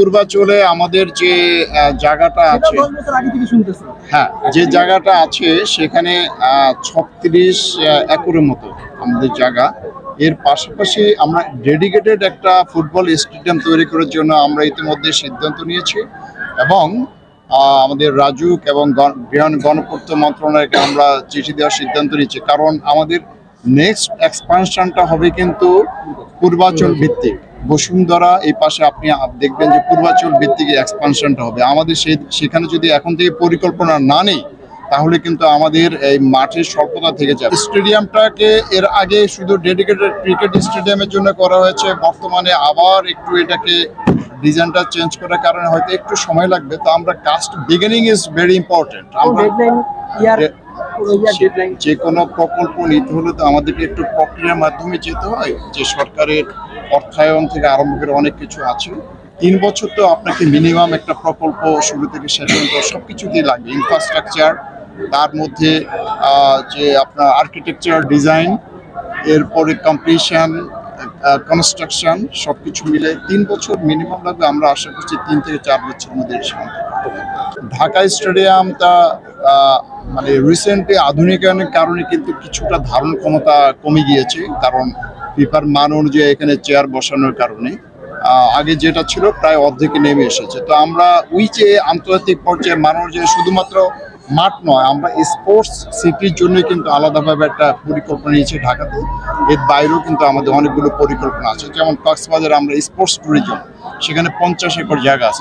পূর্বাচলে আমাদের যে জায়গাটা আছে হ্যাঁ যে জায়গাটা আছে সেখানে ছত্রিশ একরের মতো আমাদের জায়গা। এর পাশাপাশি আমরা ডেডিকেটেড একটা ফুটবল স্টেডিয়াম তৈরি করার জন্য আমরা ইতিমধ্যে সিদ্ধান্ত নিয়েছি এবং আমাদের রাজুক এবং গণ- গণপূর্ত মন্ত্রণালয়কে আমরা চিঠি দেওয়ার সিদ্ধান্ত নিয়েছি। কারণ আমাদের নেক্সট এক্সপানশনটা হবে কিন্তু পূর্বাচল ভিত্তিক। বসুন্ধরা এই পাশে আপনি দেখবেন যে পূর্বাচল ভিত্তিক এক্সপানশনটা হবে। আমাদের সেই সেখানে যদি এখন থেকে পরিকল্পনা না নেই তাহলে কিন্তু আমাদের এই মাঠের স্বল্পতা থেকে যাবে। স্টেডিয়ামটাকে এর আগে শুধু ডেডিকেটেড ক্রিকেট স্টেডিয়ামের জন্য করা হয়েছে বর্তমানে আবার একটু এটাকে ডিজাইনটা চেঞ্জ করার কারণে হয়তো একটু সময় লাগবে। তো আমরা cast beginning is very important আমরা যে কোনো প্রকল্প নিতে হলে তো আমাদেরকে একটু প্রক্রিয়ার মাধ্যমে যেতে হয় যে সরকারের অর্থায়ন থেকে আরম্ভ করে অনেক কিছু আছে। তিন বছর তো আপনাকে মিনিমাম একটা প্রকল্প শুরু থেকে শেষ পর্যন্ত সব কিছুতেই লাগবে। ইনফ্রাস্ট্রাকচার তার মধ্যে যে আপনার আর্কিটেকচার ডিজাইন এরপরে কমপ্লিশন কনস্ট্রাকশন সব কিছু মিলে তিন বছর মিনিমাম লাগবে। আমরা আশা করছি তিন থেকে চার বছর মধ্যে। ঢাকা স্টেডিয়ামটা মানে রিসেন্টলি আধুনিকায়নের কারণে কিন্তু কিছুটা ধারণ ক্ষমতা কমে গিয়েছে। কারণ ফিফার মান অনুযায়ী এখানে চেয়ার বসানোর কারণে আগে যেটা ছিল প্রায় অর্ধেকে নেমে এসেছে। তো আমরা ওই যে আন্তর্জাতিক পর্যায়ে মান অনুযায়ী শুধুমাত্র মাঠ নয়, আমরা স্পোর্টস সিটির জন্য কিন্তু আলাদাভাবে একটা পরিকল্পনা নিয়েছি ঢাকাতে। এর বাইরেও কিন্তু আমাদের অনেকগুলো পরিকল্পনা আছে। যেমন কক্সবাজারে আমরা স্পোর্টস ট্যুরিজম সেখানে পঞ্চাশ একর জায়গা আছে।